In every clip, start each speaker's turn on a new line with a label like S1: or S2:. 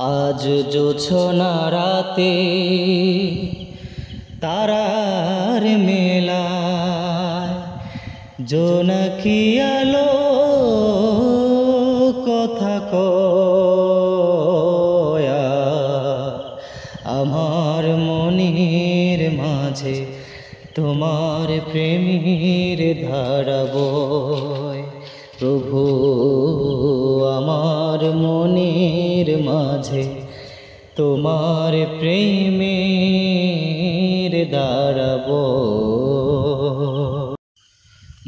S1: আজ জোছনা রাতে তারার মেলায়। জোনাকি আলো কথা কয়া। আমার মনের মাঝে তোমার প্রেমের ধারা বয়। প্রভু মাঝে তোমার প্রেমের দাঁড়াব।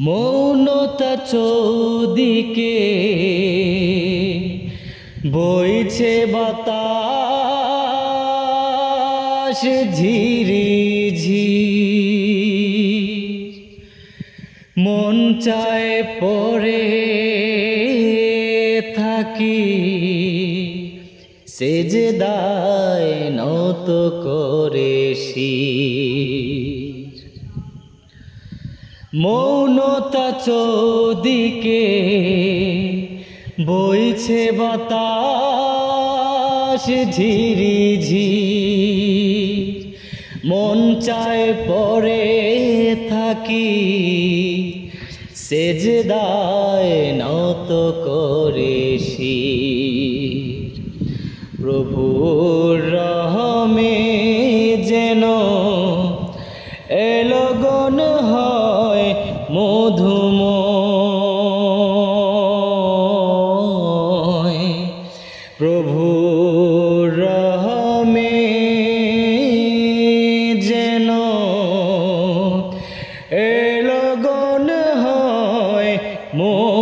S1: মৌনতা চৌদিকে বইছে বাতাস ঝিরি ঝির মন চায় পরে থাকি। সেজে দায় নত করে শির। মৌনতা চৌদিকে বইছে বাতাস ঝিরি ঝির। মন চায় পরে থাকি, সেজদায় নত করে শির। প্রভুর রহমে যেন এলগন হয় মধুময়। প্রভুর রহমে যেন এলগন হয় মধুময়।